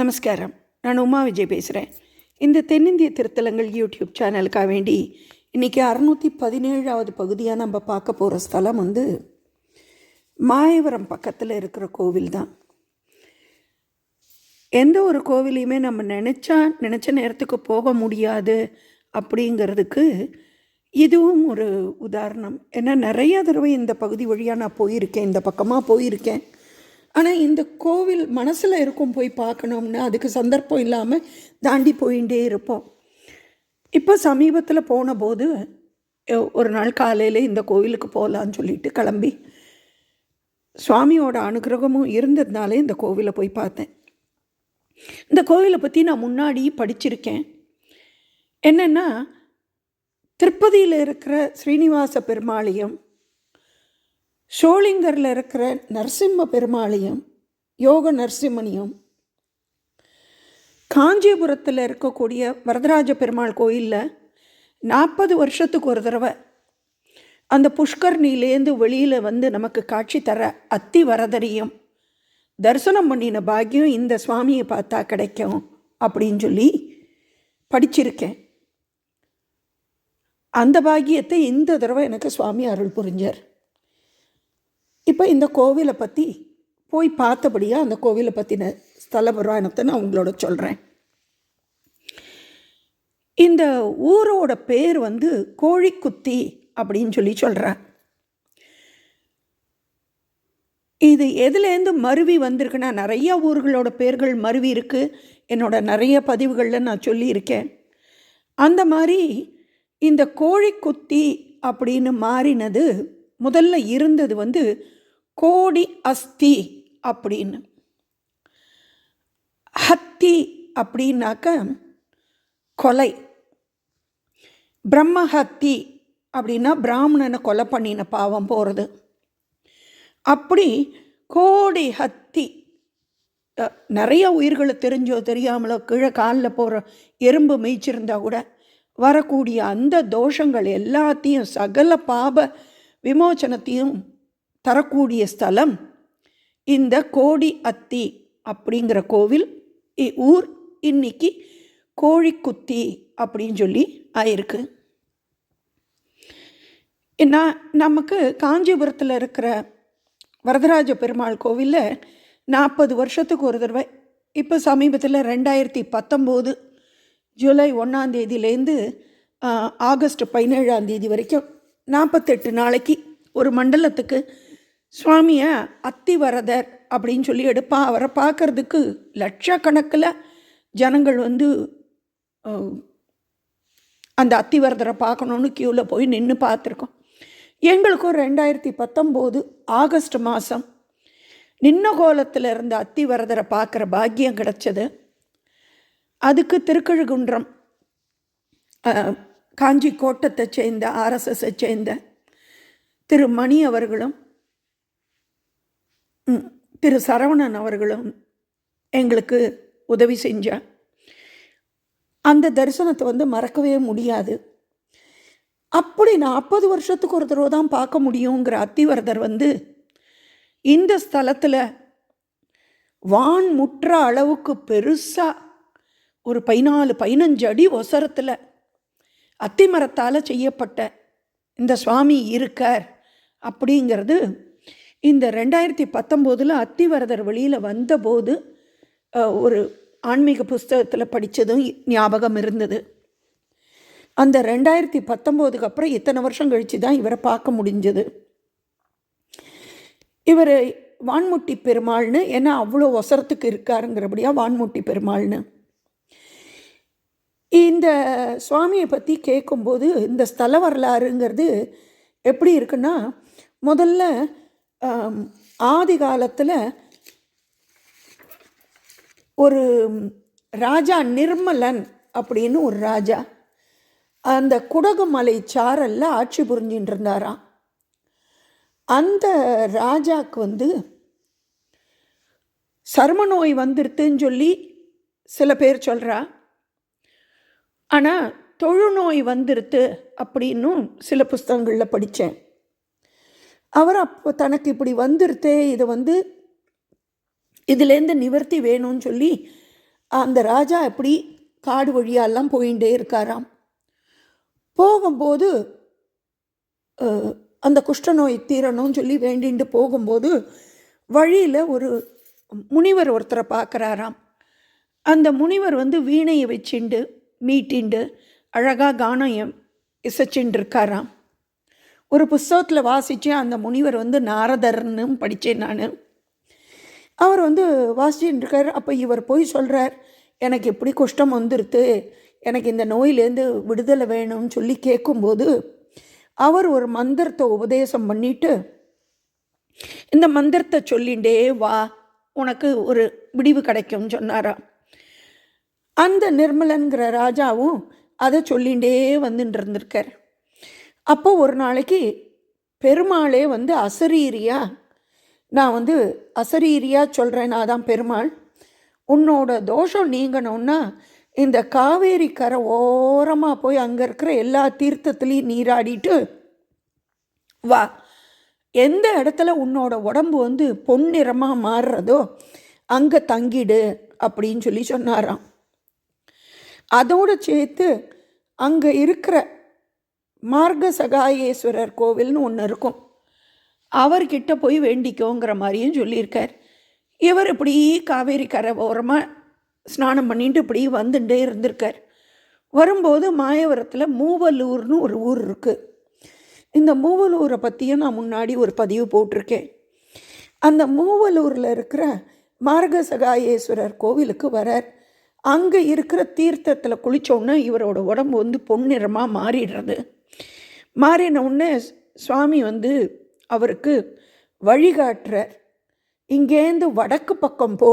நமஸ்காரம். நான் உமா விஜய் பேசுகிறேன் இந்த தென்னிந்திய திருத்தலங்கள் யூடியூப் சேனலுக்காக வேண்டி இன்றைக்கி அறநூற்றி பதினேழாவது பகுதியாக நம்ம பார்க்க போகிற ஸ்தலம் வந்து மாயவரம் பக்கத்தில் இருக்கிற கோவில் தான். எந்த ஒரு கோவிலையுமே நம்ம நினச்சா நினச்ச நேரத்துக்கு போக முடியாது அப்படிங்கிறதுக்கு இதுவும் ஒரு உதாரணம். ஏன்னா நிறைய தடவை இந்த பகுதி வழியாக நான் போயிருக்கேன் இந்த பக்கமாக போயிருக்கேன். ஆனால் இந்த கோவில் மனசில் இருக்கும் போய் பார்க்கணும்னு அதுக்கு சந்தர்ப்பம் இல்லாமல் தாண்டி போயிட்டே இருப்போம். இப்போ சமீபத்தில் போன போது ஒரு நாள் காலையில் இந்த கோவிலுக்கு போகலான்னு சொல்லிட்டு கிளம்பி சுவாமியோட அனுகிரகமும் இருந்ததுனாலே இந்த கோவிலை போய் பார்த்தேன். இந்த கோவிலை பற்றி நான் முன்னாடி படிச்சிருக்கேன். என்னென்னா திருப்பதியில் இருக்கிற ஸ்ரீனிவாச பெருமாளையும் ஷோலிங்கரில் இருக்கிற நரசிம்ம பெருமாளையும் யோக நரசிம்மனையும் காஞ்சிபுரத்தில் இருக்கக்கூடிய வரதராஜ பெருமாள் கோயிலில் நாற்பது வருஷத்துக்கு ஒரு தடவை அந்த புஷ்கர்ணிலேருந்து வெளியில் வந்து நமக்கு காட்சி தர அத்தி வரதரியும் தரிசனம் பண்ணின பாக்கியம் இந்த சுவாமியை பார்த்தா கிடைக்கும் அப்படின்னு சொல்லி படிச்சிருக்கேன். அந்த பாக்கியத்தை இந்த தடவை எனக்கு சுவாமி அருள் புரிஞ்சார். இப்போ இந்த கோவிலை பற்றி போய் பார்த்தபடியாக அந்த கோவிலை பற்றின ஸ்தல புராணத்தை நான் உங்களோட சொல்கிறேன் இந்த ஊரோட பேர் வந்து கோழிக்குத்தி அப்படின்னு சொல்லி சொல்கிறேன் இது எதுலேருந்து மருவி வந்திருக்குன்னா நிறைய ஊர்களோட பேர்கள் மருவி இருக்குது என்னோட நிறைய பதிவுகளில் நான் சொல்லியிருக்கேன். அந்த மாதிரி இந்த கோழிக்குத்தி அப்படின்னு மாறினது முதல்ல இருந்தது வந்து கோடி அஸ்தி அப்படின்னு. ஹத்தி அப்படின்னாக்க கொலை. பிரம்மஹத்தி அப்படின்னா பிராமணனை கொலை பண்ணின பாவம் போகிறது அப்படி கோடி ஹத்தி நிறைய உயிர்களை தெரிஞ்சோ தெரியாமலோ கீழே காலில் போகிற எறும்பு மேய்ச்சிருந்தா கூட வரக்கூடிய அந்த தோஷங்கள் எல்லாத்தையும் சகல பாப விமோச்சனத்தையும் தரக்கூடிய ஸ்தலம் இந்த கோடி அத்தி அப்படிங்கிற கோவில் இ- ஊர் இன்னைக்கு கோழிக்குத்தி அப்படின்னு சொல்லி ஆயிருக்கு. நான் நமக்கு காஞ்சிபுரத்தில் இருக்கிற வரதராஜ பெருமாள் கோவிலில் நாற்பது வருஷத்துக்கு ஒரு தடவை இப்போ சமீபத்தில் ரெண்டாயிரத்தி பத்தொம்போது ஜூலை ஒன்றாந்தேதியிலேருந்து ஆகஸ்ட் பதினேழாம் தேதி வரைக்கும் நாற்பத்தெட்டு நாளைக்கு ஒரு மண்டலத்துக்கு சுவாமியை அத்திவரதர் அப்படின்னு சொல்லி எடுப்பா அவரை பார்க்கறதுக்கு லட்சக்கணக்கில் ஜனங்கள் வந்து அந்த அத்திவரதரை பார்க்கணுன்னு க்யூவில் போய் நின்று பார்த்துருக்கோம். எங்களுக்கும் ரெண்டாயிரத்தி பத்தொம்போது ஆகஸ்ட் மாதம் நின்ன கோலத்தில் இருந்த அத்திவரதரை பார்க்குற பாக்கியம் கிடச்சது. அதுக்கு திருக்கழுகுன்றம் காஞ்சி கோட்டத்தை சேர்ந்த ஆர்எஸ்எஸ்ஸை சேர்ந்த திரு மணி அவர்களும் திரு சரவணன் அவர்களும் எங்களுக்கு உதவி செஞ்சார் அந்த தரிசனத்தை வந்து மறக்கவே முடியாது. அப்படி நாற்பது வருஷத்துக்கு ஒரு தடவை தான் பார்க்க முடியுங்கிற அத்திவரதர் வந்து இந்த ஸ்தலத்தில் வான் முற்ற அளவுக்கு பெருசாக ஒரு பதினாலு பதினஞ்சு அடி ஒசரத்தில் அத்திமரத்தால் செய்யப்பட்ட இந்த சுவாமி இருக்கார் அப்படிங்கிறது இந்த ரெண்டாயிரத்தி பத்தொம்போதில் அத்திவரதர் வெளியில் வந்தபோது ஒரு ஆன்மீக புஸ்தகத்தில் படித்ததும் ஞாபகம் இருந்தது. அந்த ரெண்டாயிரத்தி பத்தொம்போதுக்கு அப்புறம் இத்தனை வருஷம் கழித்து தான் இவரை பார்க்க முடிஞ்சது. இவர் வான்முட்டி பெருமாள்னு ஏன்னா அவ்வளோ ஒசரத்துக்கு இருக்காருங்கிறபடியா வான்முட்டி பெருமாள்னு. இந்த சுவாமியை பற்றி கேட்கும்போது இந்த ஸ்தல வரலாறுங்கிறது எப்படி இருக்குன்னா முதல்ல ஆதி காலத்தில் ஒரு ராஜா நிர்மலன் அப்படின்னு ஒரு ராஜா அந்த குடகுமலை சாரல்ல ஆட்சி புரிஞ்சின்னு இருந்தாராம். அந்த ராஜாக்கு வந்து சர்ம நோய் வந்துருத்துன்னு சொல்லி சில பேர் சொல்கிறா ஆனால் தொழுநோய் வந்துருத்து அப்படின்னும் சில புஸ்தகங்களில் படித்தேன் அவர் அப்போ தனக்கு இப்படி வந்துருத்தே இதை வந்து இதுலேருந்து நிவர்த்தி வேணும்னு சொல்லி அந்த ராஜா எப்படி காடு வழியாலாம் போயிட்டே இருக்காராம். போகும்போது அந்த குஷ்டநோய் தீரணும்னு சொல்லி வேண்டிட்டு போகும்போது வழியில் ஒரு முனிவர் ஒருத்தரை பார்க்குறாராம் அந்த முனிவர் வந்து வீணையை வச்சுண்டு மீட்டிண்டு அழகாக கானம் எ- இருக்காராம் ஒரு புஸ்தகத்தில் வாசித்து அந்த முனிவர் வந்து நாரதர்னு படித்தேன் நான். அவர் வந்து வாசிச்சுட்டு இருக்கார் அப்போ இவர் போய் சொல்கிறார் எனக்கு இப்படி கஷ்டம் வந்துருது? எனக்கு இந்த நோயிலேருந்து விடுதலை வேணும்னு சொல்லி கேட்கும்போது அவர் ஒரு மந்திரத்தை உபதேசம் பண்ணிட்டு இந்த மந்திரத்தை சொல்லிண்டே வா உனக்கு ஒரு விடிவு கிடைக்கும்னு சொன்னாராம் அந்த நிர்மலன்கிற ராஜாவும் அதை சொல்லிண்டே வந்துட்டு இருந்திருக்கார் அப்போ ஒரு நாளைக்கு பெருமாளே வந்து அசரீரியா நான் வந்து அசரீரியா சொல்கிறேன் நான் தான் பெருமாள். உன்னோட தோஷம் நீங்கணும்னா இந்த காவேரி கரை ஓரமாக போய் அங்கே இருக்கிற எல்லா தீர்த்தத்துலேயும் நீராடிட்டு வா. எந்த இடத்துல உன்னோட உடம்பு வந்து பொன்னிறமாக மாறுறதோ அங்கே தங்கிடு அப்படின்னு சொல்லி சொன்னாராம். அதோடு சேர்த்து அங்கே இருக்கிற மார்க்க சகாயேஸ்வரர் கோவில்னு ஒன்று இருக்கும். அவர்கிட்ட போய் வேண்டிக்கோங்கிற மாதிரியும் சொல்லியிருக்கார். இவர் இப்படி காவேரி கரை ஓரமாக ஸ்நானம் பண்ணிட்டு இப்படி வந்துட்டே இருந்திருக்கார். வரும்போது மாயவரத்தில் மூவலூர்னு ஒரு ஊர் இருக்குது இந்த மூவலூரை பற்றியும் நான் முன்னாடி ஒரு பதிவு போட்டிருக்கேன். அந்த மூவலூரில் இருக்கிற மார்க சகாயேஸ்வரர் கோவிலுக்கு வரார். அங்கே இருக்கிற தீர்த்தத்தில் குளித்தோன்னே இவரோட உடம்பு வந்து பொன்னிறமாக மாறிடுறது. மாறின உடனே சுவாமி வந்து அவருக்கு வழிகாட்டுறார் இங்கேருந்து வடக்கு பக்கம் போ.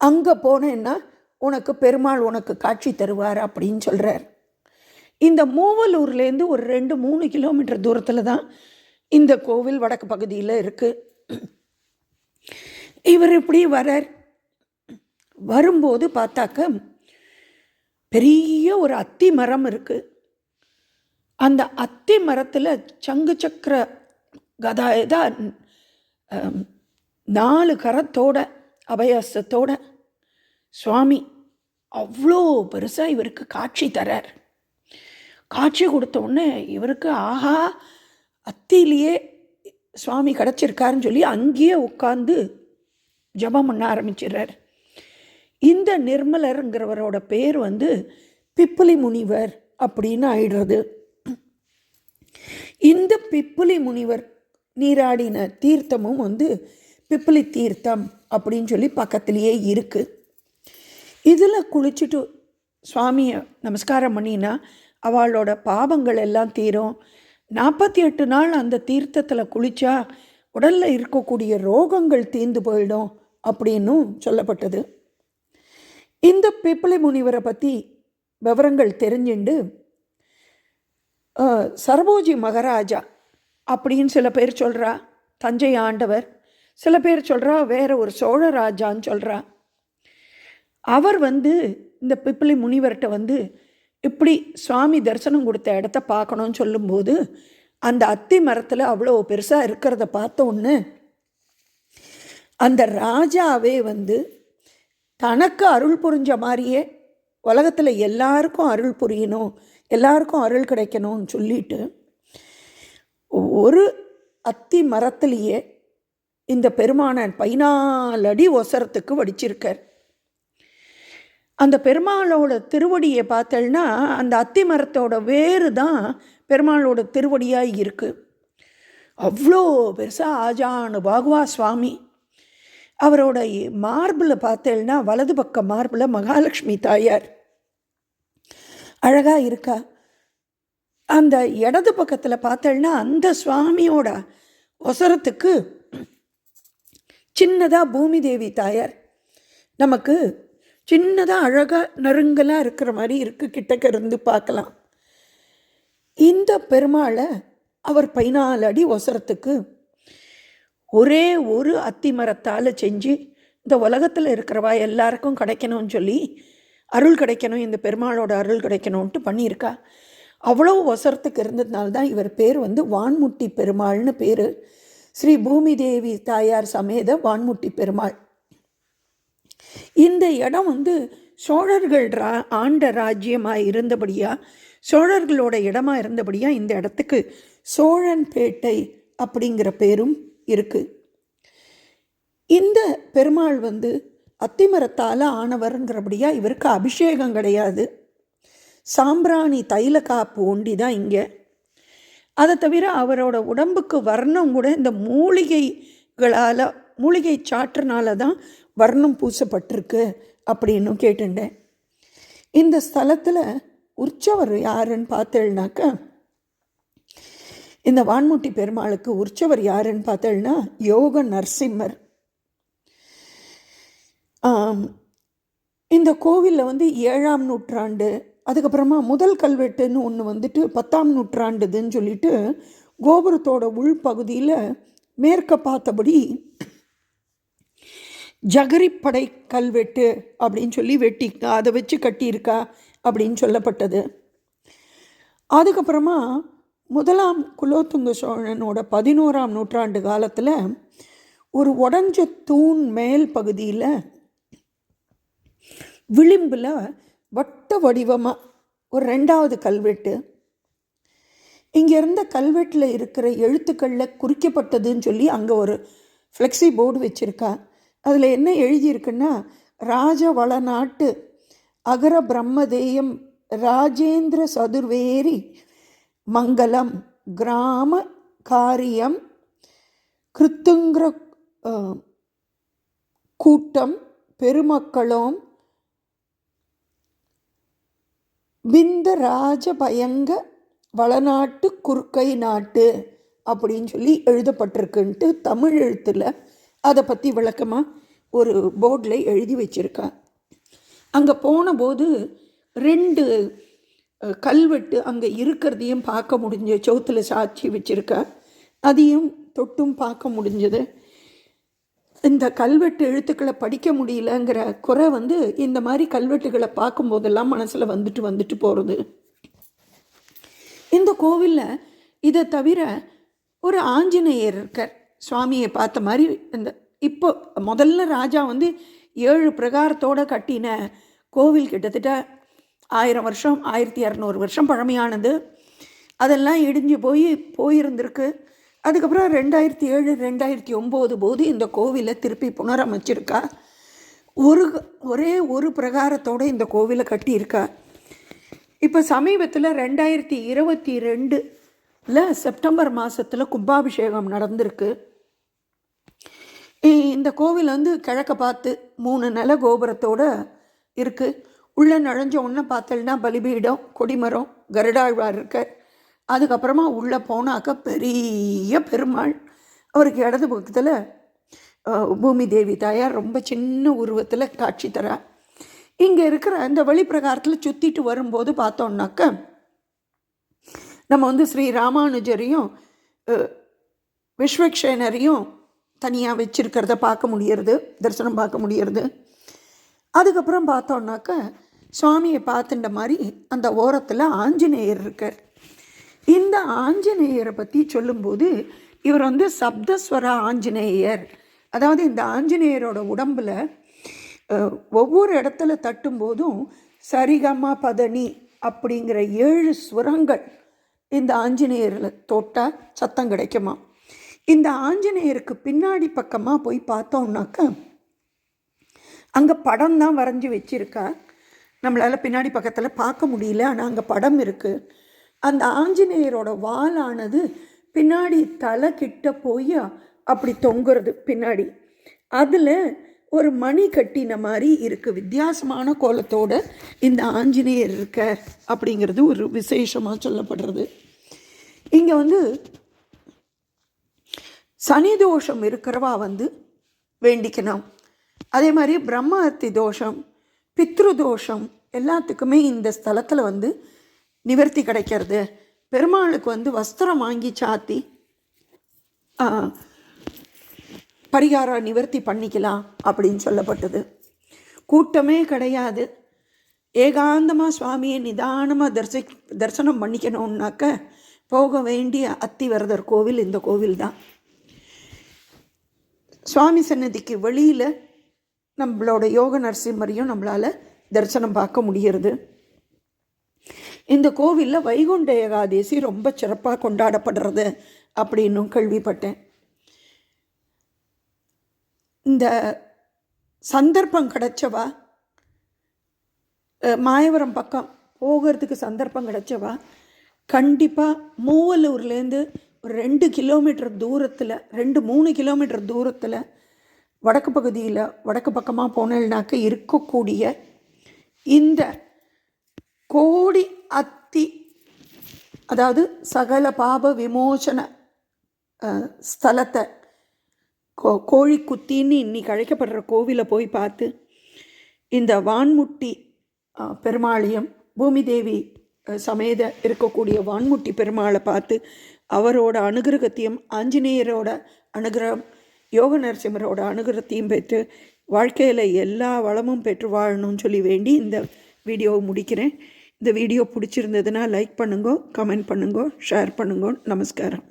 அங்கே போனேன்னா உனக்கு பெருமாள் உனக்கு காட்சி தருவார் அப்படின்னு சொல்கிறார் இந்த மூவலூர்லேருந்து ஒரு ரெண்டு மூணு கிலோமீட்டர் தூரத்தில் தான் இந்த கோவில் வடக்கு பகுதியில் இருக்குது இவர் இப்படி வரார். வரும்போது பார்த்தாக்க பெரிய ஒரு அத்தி மரம் இருக்குது அந்த அத்தி மரத்தில் சங்கு சக்கர கதா இதா நாலு கரத்தோட அபயாசத்தோட சுவாமி அவ்வளோ பெருசாக இவருக்கு காட்சி தரார். காட்சி கொடுத்த உடனே இவருக்கு ஆஹா அத்திலேயே சுவாமி கிடச்சிருக்காருன்னு சொல்லி அங்கேயே உட்காந்து ஜெபம் பண்ண ஆரம்பிச்சிடுறார். இந்த நிர்மலருங்கிறவரோட பேர் வந்து பிப்பிலி முனிவர் அப்படின்னு ஆயிடுறது. இந்த பிப்புலி முனிவர் நீராடின தீர்த்தமும் வந்து பிப்புலி தீர்த்தம் அப்படின்னு சொல்லி பக்கத்துலேயே இருக்குது இதில் குளிச்சுட்டு சுவாமியை நமஸ்காரம் பண்ணினா அவளோட பாவங்கள் எல்லாம் தீரும். நாற்பத்தி எட்டு நாள் அந்த தீர்த்தத்தில் குளித்தா உடலில் இருக்கக்கூடிய ரோகங்கள் தீர்ந்து போயிடும் அப்படின்னும் சொல்லப்பட்டது. இந்த பிப்பிளி முனிவரை பற்றி விவரங்கள் தெரிஞ்சுண்டு சரபோஜி மகாராஜா அப்படின்னு சில பேர் சொல்கிறா தஞ்சை ஆண்டவர் சில பேர் சொல்கிறா வேற ஒரு சோழ ராஜான்னு சொல்கிறா அவர் வந்து இந்த பிப்பிளி முனிவர்கிட்ட வந்து இப்படி சுவாமி தரிசனம் கொடுத்த இடத்த பார்க்கணும்னு சொல்லும்போது அந்த அத்தி மரத்தில் அவ்வளோ பெருசாக இருக்கிறத பார்த்தோன்னு அந்த ராஜாவே வந்து தனக்கு அருள் புரிஞ்ச மாதிரியே உலகத்தில் எல்லாருக்கும் அருள் புரியணும் எல்லாருக்கும் அருள் கிடைக்கணும்னு சொல்லிட்டு ஒரு அத்தி மரத்திலேயே இந்த பெருமானன் பதினாலு அடி ஒசரத்துக்கு வடிச்சிருக்கார். அந்த பெருமாளோட திருவடியை பார்த்தேன்னா அந்த அத்தி மரத்தோட வேறு தான் பெருமாளோட திருவடியாக இருக்குது அவ்வளோ பெருசாக ஆஜானு பாகுவா சுவாமி. அவரோட மார்பில் பார்த்தேன்னா வலது பக்க மார்பில் மகாலட்சுமி தாயார். அழகாக இருக்கா? அந்த இடது பக்கத்தில் பார்த்தேன்னா அந்த சுவாமியோட ஒசரத்துக்கு சின்னதாக பூமி தேவி தாயார். நமக்கு சின்னதாக அழகாக நறுங்கலாக இருக்கிற மாதிரி இருக்குது கிட்டக்க இருந்து பார்க்கலாம். இந்த பெருமாளை அவர் பதினாலு அடி ஒசரத்துக்கு ஒரே ஒரு அத்தி மரத்தால் செஞ்சு இந்த உலகத்தில் இருக்கிறவா எல்லாருக்கும் கிடைக்கணும்னு சொல்லி அருள் கிடைக்கணும் இந்த பெருமாளோட அருள் கிடைக்கணும்ன்ட்டு பண்ணியிருக்கா. அவ்வளோ ஒசரத்துக்கு இருந்ததுனால தான் இவர் பேர் வந்து வான்முட்டி பெருமாள்னு பேர். ஸ்ரீ பூமி தேவி தாயார் சமேத வான்முட்டி பெருமாள். இந்த இடம் வந்து சோழர்கள் ரா ஆண்ட ராஜ்யமாக இருந்தபடியாக சோழர்களோட இடமா இருந்தபடியாக இந்த இடத்துக்கு சோழன்பேட்டை அப்படிங்கிற பேரும் இருக்குது இந்த பெருமாள் வந்து அத்திமரத்தால் ஆனவருங்கிறபடியா இவருக்கு அபிஷேகம் கிடையாது. சாம்பிராணி தைல காப்பு ஒண்டி தான் இங்கே. அதை தவிர அவரோட உடம்புக்கு வர்ணம் கூட இந்த மூலிகைகளால் மூலிகை சாற்றுனால தான் வர்ணம் பூசப்பட்டிருக்கு அப்படின்னு கேட்டுட்டேன். இந்த ஸ்தலத்தில் உற்சவர் யாருன்னு பார்த்தேன்னாக்க இந்த வான்முட்டி பெருமாளுக்கு உற்சவர் யாருன்னு பார்த்தேன்னா யோக நரசிம்மர். இந்த கோவிலில் வந்து ஏழாம் நூற்றாண்டு அதுக்கப்புறமா முதல் கல்வெட்டுன்னு ஒன்று வந்துட்டு பத்தாம் நூற்றாண்டுதுன்னு சொல்லிட்டு கோபுரத்தோட உள்பகுதியில் மேற்க பார்த்தபடி ஜகரிப்படை கல்வெட்டு அப்படின்னு சொல்லி வெட்டி அதை வச்சு கட்டியிருக்கா அப்படின்னு சொல்லப்பட்டது. அதுக்கப்புறமா முதலாம் குலோத்துங்க சோழனோட பதினோராம் நூற்றாண்டு காலத்தில் ஒரு உடஞ்ச தூண் மேல் பகுதியில் விளிம்பில் வட்ட வடிவமாக ஒரு ரெண்டாவது கல்வெட்டு. இங்கே இருந்த கல்வெட்டில் இருக்கிற எழுத்துக்களில் குறிக்கப்பட்டதுன்னு சொல்லி அங்கே ஒரு ஃப்ளெக்ஸி போர்டு வச்சுருக்கா. அதில் என்ன எழுதியிருக்குன்னா ராஜ வளநாட்டு அகர பிரம்மதேயம் ராஜேந்திர சதுர்வேரி மங்களம் கிராம காரியம் கிருத்துங்கிற கூட்டம் பெருமக்களும் விந்த ராஜபயங்க வளநாட்டு குறுக்கை நாட்டு அப்படின்னு சொல்லி எழுதப்பட்டிருக்குன்ட்டு தமிழ் எழுத்தில் அதை பற்றி விளக்கமாக ஒரு போர்டில் எழுதி வச்சிருக்கா. அங்கே போனபோது ரெண்டு கல்வெட்டு அங்கே இருக்கிறதையும் பார்க்க முடிஞ்ச சவுத்தில் சாட்சி வச்சுருக்கா. அதையும் தொட்டும் பார்க்க முடிஞ்சது. இந்த கல்வெட்டு எழுத்துக்களை படிக்க முடியலங்கிற குறை வந்து இந்த மாதிரி கல்வெட்டுகளை பார்க்கும்போதெல்லாம் மனசில் வந்துட்டு வந்துட்டு போகிறது இந்த கோவிலில் இதை தவிர ஒரு ஆஞ்சநேயர் இருக்கார் சுவாமியை பார்த்த மாதிரி இந்த இப்போ முதல்ல ராஜா வந்து ஏழு பிரகாரத்தோடு கட்டின கோவில் கிட்டத்தட்ட ஆயிரம் வருஷம் ஆயிரத்தி இரநூறு வருஷம் பழமையானது. அதெல்லாம் இடிஞ்சு போய் போயிருந்திருக்கு. அதுக்கப்புறம் ரெண்டாயிரத்தி ஏழு ரெண்டாயிரத்தி ஒம்பது போது இந்த கோவிலை திருப்பி புனரமைச்சிருக்கா. ஒரு ஒரே ஒரு பிரகாரத்தோட இந்த கோவிலை கட்டியிருக்கா. இப்போ சமீபத்தில் ரெண்டாயிரத்தி இருபத்தி ரெண்டில் செப்டம்பர் மாதத்தில் கும்பாபிஷேகம் நடந்திருக்கு. இந்த கோவில் வந்து கிழக்க பார்த்து மூணு நில கோபுரத்தோட இருக்குது உள்ளே நுழைஞ்ச உடனே பார்த்தேன்னா பலிபீடம் கொடிமரம் கருடாழ்வார் இருக்கார். அதுக்கப்புறமா உள்ளே போனாக்க பெரிய பெருமாள். அவருக்கு இடது பக்கத்தில் பூமி தேவி தாயார் ரொம்ப சின்ன உருவத்தில் காட்சி தரா. இங்கே இருக்கிற அந்த வழிப்பிரகாரத்தில் சுற்றிட்டு வரும்போது பார்த்தோம்னாக்க நம்ம வந்து ஸ்ரீ ராமானுஜரையும் விஸ்வக்ஷேனரையும் தனியாக வச்சுருக்கிறத பார்க்க முடியறது தரிசனம் பார்க்க முடியறது. அதுக்கப்புறம் பார்த்தோன்னாக்க சுவாமியை பார்த்துட்ட மாதிரி அந்த ஓரத்தில் ஆஞ்சநேயர் இருக்கார். இந்த ஆஞ்சநேயரை பற்றி சொல்லும்போது இவர் வந்து சப்தஸ்வர ஆஞ்சநேயர். அதாவது இந்த ஆஞ்சநேயரோட உடம்பில் ஒவ்வொரு இடத்துல தட்டும்போதும் சரிகம பதனி அப்படிங்கிற ஏழு ஸ்வரங்கள் இந்த ஆஞ்சநேயரில் தொட்டால் சத்தம் கிடைக்குமா? இந்த ஆஞ்சநேயருக்கு பின்னாடி பக்கமாக போய் பார்த்தோம்னாக்க அங்கே படம் தான் வரைஞ்சி வச்சுருக்கா. நம்மளால் பின்னாடி பக்கத்தில் பார்க்க முடியல ஆனால் அங்கே படம் இருக்குது அந்த ஆஞ்சநேயரோட வாலானது பின்னாடி தலை கிட்ட போய் அப்படி தொங்குறது பின்னாடி. அதில் ஒரு மணி கட்டின மாதிரி இருக்குது வித்தியாசமான கோலத்தோட இந்த ஆஞ்சநேயர் இருக்க அப்படிங்கிறது ஒரு விசேஷமாக சொல்லப்படுறது. இங்கே வந்து சனி தோஷம் இருக்கிறவா வந்து வேண்டிக்கணும். அதே மாதிரி பிரம்மஹத்தி தோஷம் பித்ரு தோஷம் எல்லாத்துக்குமே இந்த ஸ்தலத்தில் வந்து நிவர்த்தி கிடைக்கிறது. பெருமாளுக்கு வந்து வஸ்திரம் வாங்கி சாத்தி பரிகாரம் நிவர்த்தி பண்ணிக்கலாம் அப்படின்னு சொல்லப்பட்டது. கூட்டமே கிடையாது. ஏகாந்தமாக சுவாமியை நிதானமாக தரிசி தரிசனம் பண்ணிக்கணும்னாக்க போக வேண்டிய அத்திவரதர் கோவில் இந்த கோவில் தான் சுவாமி சன்னதிக்கு வெளியில் நம்மளோட யோக நரசிம்மரையும் நம்மளால் தரிசனம் பார்க்க முடிகிறது. இந்த கோவிலில் வைகுண்ட ஏகாதேசி ரொம்ப சிறப்பாக கொண்டாடப்படுறது அப்படின்னும் கேள்விப்பட்டேன். இந்த சந்தர்ப்பம் கிடைச்சவா? மாயவரம் பக்கம் போகிறதுக்கு சந்தர்ப்பம் கிடைச்சவா? கண்டிப்பாக மூவலூர்லேருந்து ஒரு ரெண்டு கிலோமீட்டர் தூரத்தில் ரெண்டு மூணு கிலோமீட்டர் தூரத்தில் வடக்கு பகுதியில் வடக்கு பக்கமாக போனேன்னாக்க இருக்கக்கூடிய இந்த கோடி அத்தி அதாவது சகல பாப விமோசன ஸ்தலத்தை கோ கோழி குத்தின்னு இன்னைக்கு அழைக்கப்படுற கோவிலை போய் பார்த்து இந்த வான்முட்டி பெருமாளையும் பூமி தேவி சமேத இருக்கக்கூடிய வான்முட்டி பெருமாளை பார்த்து அவரோட அனுகிரகத்தையும் ஆஞ்சநேயரோட அனுகிரகம் யோக நரசிம்மரோட அனுகிரகத்தையும் பெற்று வாழ்க்கையில் எல்லா வளமும் பெற்று வாழணும்னு சொல்லி வேண்டி இந்த வீடியோவை முடிக்கிறேன். இந்த வீடியோ பிடிச்சிருந்ததுன்னா லைக் பண்ணுங்க கமெண்ட் பண்ணுங்க ஷேர் பண்ணுங்க. நமஸ்காரம்.